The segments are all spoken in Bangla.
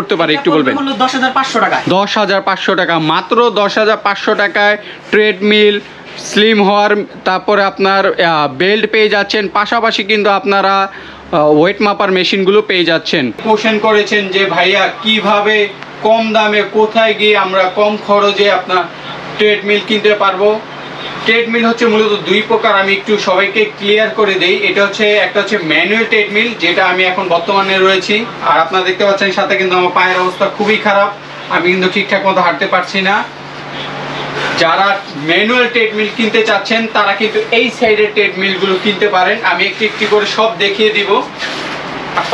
করতে পারে একটু বলবেন? দশ হাজার পাঁচশো টাকা মাত্র দশ হাজার পাঁচশো টাকায় ট্রেডমিল স্লিম হওয়ার তারপরে আপনার বেল্ট পেয়ে যাচ্ছেন। পাশাপাশি কিন্তু আপনারা ওয়েট মাপার মেশিনগুলো পেয়ে যাচ্ছেন। কোশ্চেন করেছেন যে ভাইয়া কীভাবে কম দামে কোথায় গিয়ে আমরা কম খরচে আপনার ট্রেডমিল কিনতে পারব? ট্রেডমিল হচ্ছে মূলত দুই প্রকার, আমি একটু সবাইকে ক্লিয়ার করে দেই। এটা হচ্ছে, একটা হচ্ছে ম্যানুয়াল ট্রেডমিল যেটা আমি এখন বর্তমানে রয়েছি। আর আপনারা দেখতে পাচ্ছেন সাথে কিন্তু আমার পায়ের অবস্থা খুবই খারাপ। আমি কিন্তু ঠিকঠাক মতো হাঁটতে পারছি না। যারা ম্যানুয়াল ট্রেডমিল কিনতে চাচ্ছেন, তারা কিন্তু এই সাইডের ট্রেডমিলগুলো কিনতে পারেন। আমি একটি একটি করে সব দেখিয়ে দিব।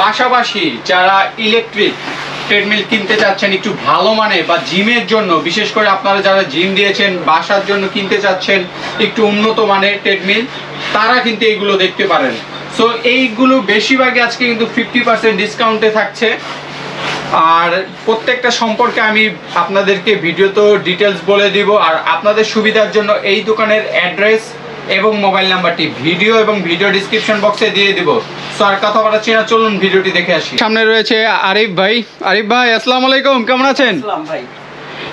পাশাপাশি যারা ইলেকট্রিক ট্রেডমিল কিনতে চাচ্ছেন একটু ভালো মানে বা জিমের জন্য, বিশেষ করে আপনারা যারা জিম দিয়েছেন, বাসার জন্য কিনতে চাচ্ছেন, একটু উন্নত মানের ট্রেডমিল তারা কিন্তু এইগুলো দেখতে পারেন। সো এইগুলো বেশিরভাগই আজকে কিন্তু ফিফটি পার্সেন্ট ডিসকাউন্টে থাকছে। আর প্রত্যেকটা সম্পর্কে আমি আপনাদেরকে ভিডিওতে ডিটেলস বলে দিব। আর আপনাদের সুবিধার জন্য এই দোকানের অ্যাড্রেস এবং মোবাইল নাম্বারটি ভিডিও এবং ভিডিও ডিসক্রিপশন বক্সে দিয়ে দিব। সো আর কথা বলা চেনা চলুন ভিডিওটি দেখে আসি। সামনে রয়েছে আরিফ ভাই। আরিফ ভাই আসসালামু আলাইকুম কেমন আছেন? ভাই।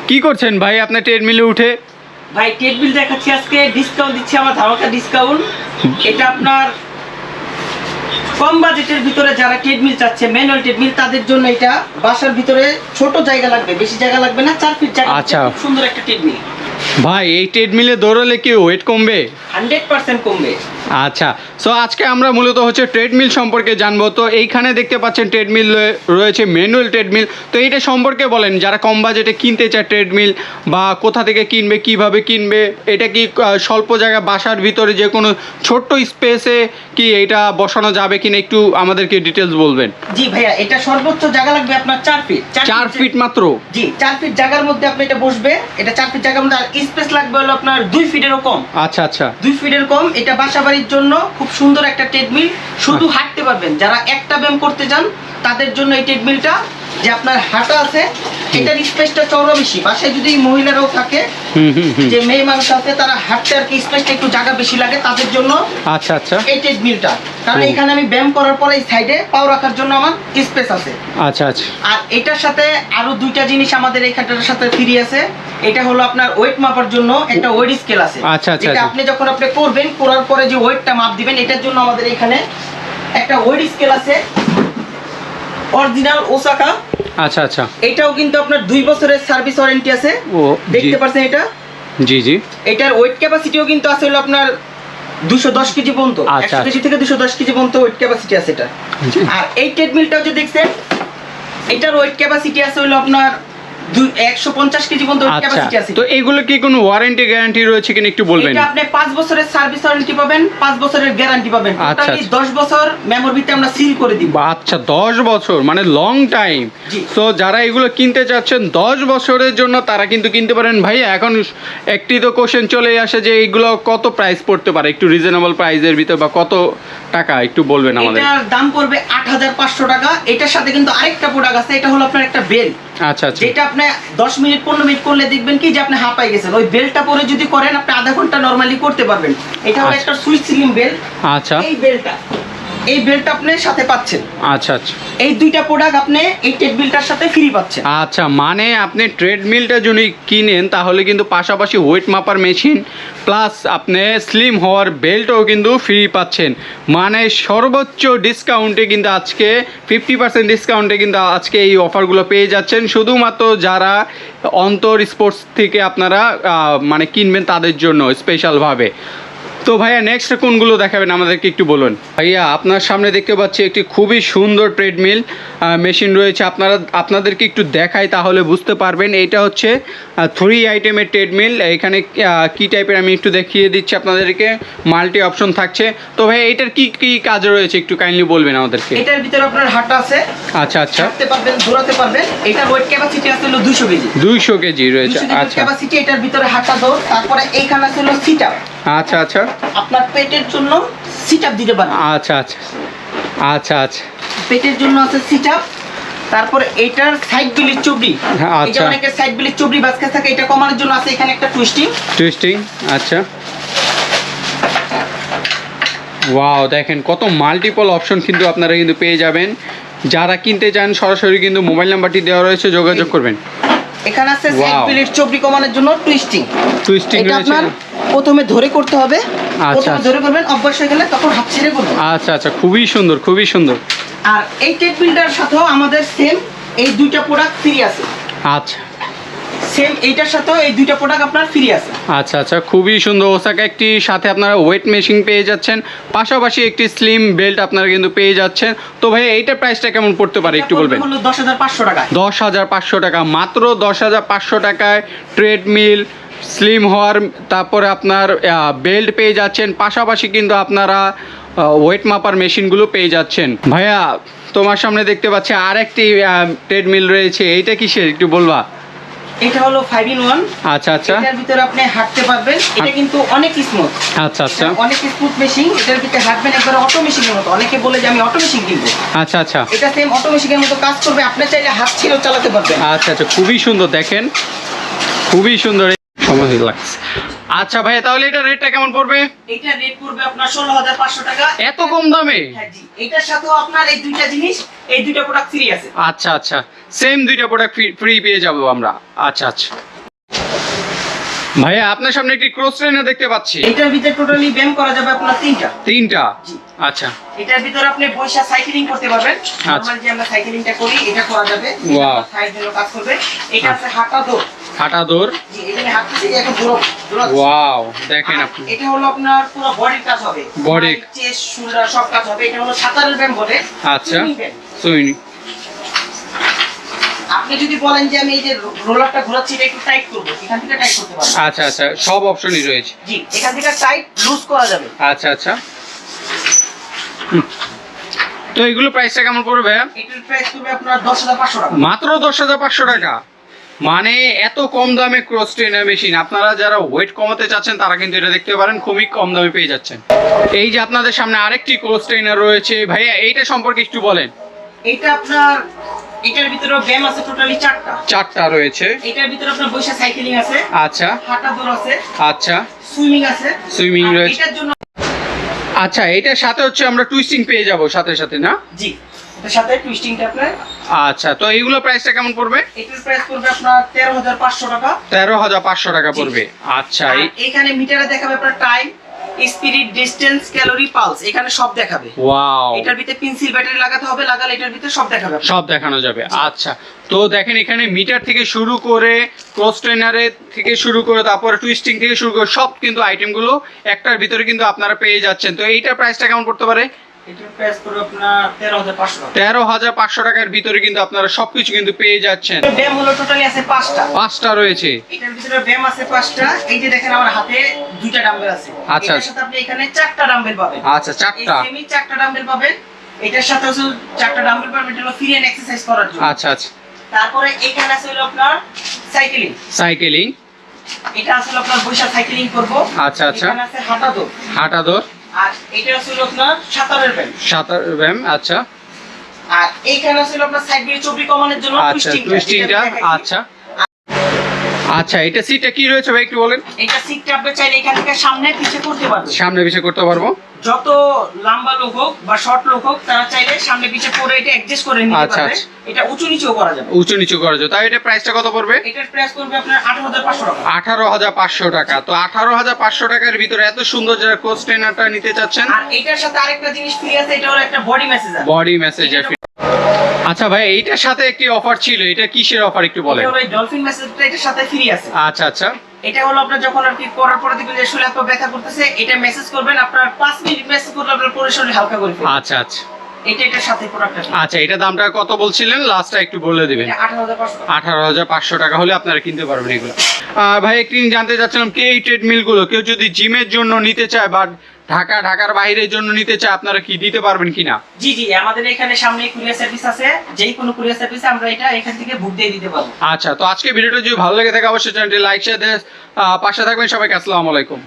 কি করছেন ভাই আপনার ট্রেডমিলে উঠে? ভাই টেকবিল দেখাচ্ছি আজকে ডিসকাউন্ট দিচ্ছি আমার ধামাকা ডিসকাউন্ট এটা আপনার কম বাজেটের ভিতরে যারা ট্রেডমিল চাচ্ছে ম্যানুয়াল ট্রেডমিল তাদের জন্য এটা বাসার ভিতরে ছোট জায়গা লাগবে বেশি জায়গা লাগবে না চার ফিট জায়গা আচ্ছা। সুন্দর একটা ট্রেডমিল ভাই এই ট্রেডমিলে দৌড়ালে কি ওয়েট কমবে? হান্ড্রেড পার্সেন্ট কমবে। আচ্ছা সো আজকে আমরা মূলত হচ্ছে ট্রেডমিল সম্পর্কে জানব। তো এইখানে দেখতে পাচ্ছেন ট্রেডমিল রয়েছে ম্যানুয়াল ট্রেডমিল তো এইটা সম্পর্কে বলেন যারা কম বাজেটে কিনতে চায় ট্রেডমিল বা কোথা থেকে কিনবে কীভাবে কিনবে এটা কি স্বল্প জায়গা বাসার ভিতরে যে কোনো ছোট্ট স্পেসে কি এটা বসানো যাবে কিনা একটু আমাদেরকে ডিটেলস বলবেন? জি ভাইয়া এটা সর্বোচ্চ জায়গা লাগবে আপনার চার ফিট চার ফিট মাত্র? জি চার ফিট জায়গার মধ্যে আপনি এটা বসবে। এটা চার ফিট জায়গার মধ্যে স্পেস লাগবে হলো আপনার দুই ফিটেরও কম। আচ্ছা আচ্ছা। দুই ফিটের কম এটা বাসাবাড়ির জন্য খুব সুন্দর একটা ট্রেডমিল শুধু হাঁটতে পারবেন। যারা একটা ব্যায়াম করতে চান তাদের জন্য এই ট্রেডমিলটা যে আপনার হাঁটা আছে এটার স্পেসটা চওড়া বেশি। বাসায় যদি মহিলারাও থাকে যে মেয়ে মানুষ আছে তারা হাঁটতে আর কি স্পেসটা একটু জায়গা বেশি লাগে তাদের জন্য আচ্ছা আচ্ছা। এই ট্রেডমিলটা কারণ এখানে আমি ব্যায়াম করার পরে এই সাইডে পাও রাখার জন্য আমার স্পেস আছে। আচ্ছা আচ্ছা। আর এটার সাথে আরও দুইটা জিনিস আমাদের এখানটার সাথে ফ্রি আছে। এটা হলো আপনার ওয়েট মাপার জন্য একটা ওয়েট স্কেল আছে। আচ্ছা, আচ্ছা, যেটা আচ্ছা। আপনি যখন আপনি করবেন করার পরে যে ওয়েটটা মাপ দিবেন এটার জন্য আমাদের এখানে একটা ওয়েট স্কেল আছে। অরিজিনাল ওসাকা আচ্ছা আচ্ছা। এটাও কিন্তু আপনার দুই বছরের সার্ভিস ওয়ারেন্টি আছে। ও দেখতে পাচ্ছেন এটা? জি জি। এটার ওয়েট ক্যাপাসিটিও কিন্তু আছে হলো আপনার দুশো দশ কেজি পর্যন্ত। আচ্ছা, একশো কেজি থেকে দুশো দশ কেজি পর্যন্ত ওয়েট ক্যাপাসিটি আছে এটা। আর এই ট্রেডমিলটাও যে দেখছেন এটার ওয়েট ক্যাপাসিটি আছে হলো আপনার দুই- একশো পঞ্চাশ কেজি পর্যন্ত আচ্ছা ক্যাপাসিটি আছে। তো এগুলো কি কোনো ওয়ারেন্টি গ্যারান্টি রয়েছে কিনা একটু বলবেন? এটা আপনি পাঁচ বছরের সার্ভিস ওয়ারেন্টি পাবেন পাঁচ বছরের গ্যারান্টি পাবেন। আচ্ছা, টোটালি আচ্ছা। দশ বছর মেমোর ভিতরে আমরা সিল করে দিব। আচ্ছা দশ বছর মানে লং টাইম। তো যারা এগুলো কিনতে চাচ্ছেন দশ বছরের জন্য তারা কিন্তু কিনতে পারেন। ভাইয়া এখন একটি তো কোশ্চেন চলে আসে যে এইগুলো কত প্রাইস পড়তে পারে? একটু রিজনেবল প্রাইসের ভিতর বা কত টাকা? একটু বলবেন আমাদের। এটার দাম পড়বে আট হাজার পাঁচশো টাকা। এটার সাথে কিন্তু আরেকটা প্রোডাক্ট আছে এটা হলো আপনার একটা বেল আচ্ছা আচ্ছা। যেটা আপনি দশ মিনিট পনেরো মিনিট করলে দেখবেন কি যে আপনি হাঁপাই গেছেন। ওই বেলটা পরে যদি করেন আপনি আধা ঘণ্টা নর্মালি করতে পারবেন। এটা হলো আচ্ছা। একটা সুইচ সিলিং বেল। আচ্ছা। এই বেলটা। এই বেলটা আপনি সাথে পাচ্ছেন। আচ্ছা আচ্ছা। এই দুইটা প্রোডাক্ট আপনি এই টেডবিলটার সাথে ফ্রি পাচ্ছেন। আচ্ছা মানে আপনি ট্রেডমিলটা যদি কিনেন তাহলে কিন্তু পাশাপাশি ওয়েট মাপার মেশিন প্লাস আপনি স্লিম হওয়ার বেল্টও কিন্তু ফ্রি পাচ্ছেন। মানে সর্বোচ্চ ডিসকাউন্টে কিন্তু আজকে ফিফটি পার্সেন্ট ডিসকাউন্টে কিন্তু আজকে এই অফারগুলো পেয়ে যাচ্ছেন। শুধুমাত্র যারা অন্তর স্পোর্টস থেকে আপনারা মানে কিনবেন তাদের জন্য স্পেশালভাবে তো ভাইয়া নেক্সট কোনগুলো দেখাবেন আমাদেরকে একটু বলুন? ভাইয়া আপনার সামনে দেখতে পাচ্ছি একটি খুবই সুন্দর ট্রেডমিল মেশিন রয়েছে। আপনারা আপনাদেরকে একটু দেখাই তাহলে বুঝতে পারবেন। এটা হচ্ছে থ্রি আইটেমের ট্রেডমিল এখানে কি টাইপের আমি একটু দেখিয়ে দিচ্ছি আপনাদেরকে। মাল্টি অপশন থাকছে। তো ভাই এটার কি কি কাজ রয়েছে? একটু কাইন্ডলি বলবেন আমাদেরকে। এটার ভিতরে আপনার হাঁটা আছে। আচ্ছা আচ্ছা। ছাড়তে পারবেন দৌড়াতে পারবেন। এটার ওয়েট ক্যাপাসিটি আছে হলো দুশো কেজি। দুইশো কেজি রয়েছে। আচ্ছা। ক্যাপাসিটি এটার ভিতরে হাঁটা দৌড়। তারপরে এইখানে আছে হলো সিট আপ আচ্ছা আচ্ছা। আপনার পেটের জন্য সিট আপ দিতে পারেন। আচ্ছা আচ্ছা। আচ্ছা আচ্ছা। পেটের জন্য আছে সিট আপ তারপরে এটার সাইড বিলির চুবড়ি। হ্যাঁ, আচ্ছা। এটা অনেকের সাইড বিলির চুবড়ি বাজকে থাকে এটা কমানোর জন্য আছে এখানে একটা টুইস্টিং টুইস্টিং আচ্ছা। ওয়াও দেখেন কত মাল্টিপল অপশন কিন্তু আপনারা কিন্তু পেয়ে যাবেন। যারা কিনতে চান সরাসরি কিন্তু মোবাইল নাম্বারটি দেওয়া রয়েছে যোগাযোগ করবেন। এখানে আছে. সাইড প্লেট চবরি কমানোর জন্য টুইস্টিং টুইস্টিং এটা আপনার প্রথমে ধরে করতে হবে। আচ্ছা, আচ্ছা। ধরে করবেন অভ্যাস হয়ে গেলে তখন হাত ছেড়ে করবেন। আচ্ছা আচ্ছা খুবই সুন্দর খুবই সুন্দর। আর এই ট্রেডমিলটার সাথেও আমাদের সেম এই দুইটা প্রোডাক্ট ফ্রি আছে। আচ্ছা। সেম এইটার সাথেও এই দুইটা প্রোডাক্ট আপনার ফ্রি আছে। আচ্ছা আচ্ছা খুবই সুন্দর। ওসাকা একটি সাথে আপনারা ওয়েট মেশিন পেয়ে যাচ্ছেন। পাশাপাশি একটি স্লিম বেল্ট আপনারা কিন্তু পেয়ে যাচ্ছেন। তো ভাই এইটার প্রাইসটা কেমন পড়তে পারে একটু বলবেন? দশ হাজার পাঁচশো টাকা দশ হাজার পাঁচশো টাকা মাত্র দশ হাজার পাঁচশো টাকায় ট্রেডমিল স্লিম হওয়ার তারপরে আপনার বেল্ট পেয়ে যাচ্ছেন পাশাপাশি কিন্তু আপনারা ওয়েট মাপার মেশিনগুলো পেয়ে যাচ্ছেন। ভাইয়া তোমার সামনে দেখতে পাচ্ছি আর একটি ট্রেডমিল রয়েছে এইটা কিসের? একটু বলবা। এটা হলো ফাইভ ইন ওয়ান আচ্ছা আচ্ছা। এটার ভিতরে আপনি হাঁটতে পারবেন। এটা কিন্তু অনেক স্মুথ আচ্ছা আচ্ছা। অনেক স্মুথ মেশিন এটার ভিতরে হাঁটবেন একবার অটো মেশিনের মতো। অনেকে বলে যে আমি অটো মেশিন কিনবো। আচ্ছা আচ্ছা। এটা সেম অটো মেশিনের মতো কাজ করবে। আপনি চাইলে হাত ছেড়েও চালাতে পারবেন। আচ্ছা আচ্ছা। খুবই সুন্দর দেখেন। খুবই সুন্দর। সময় লাগছে। আচ্ছা ভাই তাহলে এটা রেটটা কেমন পড়বে? এটা রেট পড়বে আপনার ষোলো হাজার পাঁচশো টাকা। এত কম দামে? হ্যাঁ জি এটার সাথেও আপনার এই দুইটা জিনিস এই দুইটা প্রোডাক্ট ফ্রি আছে। আচ্ছা আচ্ছা। সেম দুইটা প্রোডাক্ট ফ্রি পেয়ে যাব আমরা। আচ্ছা আচ্ছা। ভাইয়া আপনার সামনে একটি ক্রস ট্রেনার দেখতে পাচ্ছি। এটার ভিতরে টোটালি ব্যায়াম করা যাবে আপনার তিনটা। তিনটা? আচ্ছা। এটার ভিতরে আপনি বৈশা সাইকেলিং করতে পারবেন। আচ্ছা। নরমাল যে আমরা সাইকেলিংটা করি এটা করা যাবে। Wow. সাইড জন্য কাজ করবে। এটা আছে হাঁটা দৌড়। হাঁটা দৌড়? জি এখানে হাঁটতেছে এখন দৌড় দৌড়াচ্ছে। ওয়াও দেখেন আপনি। এটা হলো আপনার পুরো বডির কাজ হবে। Body। চেস্ট শোল্ডার সব কাজ হবে। এটা হলো সাঁতারের ব্যায়াম বলে। আচ্ছা। সুইনি আপনি যদি বলেন যে আমি এই যে রোলারটা ঘোরাচ্ছি এটা একটু টাইট করব। এখান থেকে টাইট করতে পারবেন আচ্ছা আচ্ছা সব অপশনই রয়েছে। জি এখান থেকে টাইট লুজ করা যাবে। আচ্ছা আচ্ছা। তো এগুলো প্রাইসটা কেমন পড়বে এটার প্রাইস করবে আপনার দশ হাজার পাঁচশো টাকা। মাত্র দশ হাজার পাঁচশো টাকা? মানে এত কম দামে ক্রস ট্রেনার মেশিন আপনারা যারা ওয়েট কমাতে চাচ্ছেন তারা কিন্তু এটা দেখতে পারেন খুবই কম দামে পেয়ে যাচ্ছেন। এই যে আপনাদের সামনে আরেকটি ক্রস ট্রেনার রয়েছে ভাইয়া এইটা সম্পর্কে একটু বলেন। এটা আপনার এটার ভিতরে ব্যায়াম আছে টোটালি চারটা। চারটা রয়েছে। এটার ভিতরে আপনার বৈশা সাইকেলিং আছে আচ্ছা। হাঁটা দৌড় আছে আচ্ছা। সুইমিং আছে। আর রয়েছে। এটার জন্য আচ্ছা এটার সাথে হচ্ছে আমরা টুইস্টিং পেয়ে যাব সাথে সাথে না? জি এটার সাথে টুইস্টিংটা আপনার আচ্ছা তো এইগুলো প্রাইসটা কেমন পড়বে? এটার প্রাইস পড়বে আপনার তেরো হাজার পাঁচশো টাকা। তেরো হাজার পাঁচশো টাকা পড়বে। আচ্ছা এখানে মিটারে দেখাবে আপনার time spirit distance calorie pulse এখানে সব দেখাবে। ওয়াও। এটার ভিতরে পেন্সিল ব্যাটারি লাগাতে হবে লাগালে এটার ভিতরে সব দেখাবে সব দেখানো যাবে আচ্ছা। তো দেখেন এখানে মিটার থেকে শুরু করে ক্রস ট্রেনারে থেকে শুরু করে তারপরে টুইস্টিং থেকে শুরু করে সব কিন্তু আইটেমগুলো একটার ভিতরে কিন্তু আপনারা পেয়ে যাচ্ছেন। তো এইটার প্রাইসটা কেমন করতে পারে? এটার প্রাইস তেরো হাজার পাঁচশো টাকা। তেরো হাজার পাঁচশো টাকার ভিতরে কিন্তু আপনারা সবকিছু কিন্তু পেয়ে যাচ্ছেন। ব্যায়াম হলো টোটালি আছে পাঁচটা। পাঁচটা রয়েছে। এটার ভিতরে ব্যায়াম আছে পাঁচটা। এই যে দেখেন আমার হাতে দুইটা ডাম্বেল আছে। আচ্ছা, আচ্ছা। সাথে আপনি এখানে চারটা ডাম্বেল পাবেন। আচ্ছা চারটা। এই চারটা ডাম্বেল পাবেন। এটার সাথে আছে চারটা ডাম্বেল পাবেন এটা হলো ফ্রি এন্ড এক্সারসাইজ করার জন্য। আচ্ছা আচ্ছা। তারপরে এখানে আছে হলো আপনার সাইকেলিং সাইকেলিং এটা আছে হলো আপনার বৈশা সাইকেলিং করব। আচ্ছা, আচ্ছা। এখানে আছে হাঁটা দৌড়। হাঁটা দৌড়। আর এটা আছে আপনার সাঁতারের ব্যায়াম। সাঁতার ব্যায়াম আচ্ছা। আর এইখানে ছিল আপনার সাইড দিয়ে চবরি কমানোর জন্য আচ্ছা টুইস্টিংটা আচ্ছা। আচ্ছা এটা সিটটা কি রয়েছে ভাই একটু বলেন। এটা সিটটা আপনি চাইলে এখান থেকে সামনে পিছে করতে পারবেন। সামনে পিছিয়ে করতে পারব। যত লম্বা লোক হোক বা শর্ট লোক হোক তারা চাইলে সামনে পিছে পরে এটা অ্যাডজাস্ট করে নিতে আচ্ছা, পারবে। আচ্ছা। এটা উঁচু নিচু করা যাবে। উঁচু নিচু করা যাবে। তাই এটা প্রাইসটা কত পড়বে? এটার প্রাইস করবে আপনার আঠারো হাজার পাঁচশো টাকা। আঠারো হাজার পাঁচশো টাকা। তো আঠারো হাজার পাঁচশো টাকার ভিতরে এত সুন্দর যারা কোচ ট্রেনারটা নিতে চাচ্ছেন আর এটার সাথে আরেকটা জিনিস ফ্রি আছে এটা হলো একটা বডি মেসেজার বডি মেসেজার আচ্ছা ভাই এইটার সাথে একটি অফার ছিল এটা কিসের অফার একটু বলেন? ডলফিন মেসেজটা এটার সাথে ফ্রি আছে। আচ্ছা আচ্ছা। এটা হলো আপনার যখন আর কি করার পরে দেখবেন যে শরীর এত ব্যথা করতেছে এটা মেসেজ করবেন আপনার পাঁচ মিনিট মেসেজ করলে আপনার পুরো শরীর হালকা করে ফেলবে। আচ্ছা আচ্ছা। এটা এটার সাথে প্রোডাক্ট আচ্ছা এটা দামটা কত বলছিলেন? লাস্টটা একটু বলে দিবেন। এটা আঠারো হাজার পাঁচশো টাকা। হলে আপনারা কিনতে পারবেন এগুলো। ভাই একটু জানতে চাচ্ছিলাম কে এই ট্রেডমিলগুলো কেউ যদি জিমের জন্য নিতে চায় বা ঢাকা ঢাকার বাইরের জন্য নিতে চাই আপনারা কি দিতে পারবেন কিনা? জি জি আমাদের এখানে সামনে কুরিয়ার সার্ভিস আছে। যেই কোনো কুরিয়ার সার্ভিসে আমরা এটা এখান থেকে বুক দিয়ে দিতে পারব। আচ্ছা তো আজকে ভিডিওটা যদি ভালো লেগে থাকে অবশ্যই চ্যানেলটি লাইক শেয়ার দিয়ে পাশে থাকবেন সবাইকে আসসালামু আলাইকুম।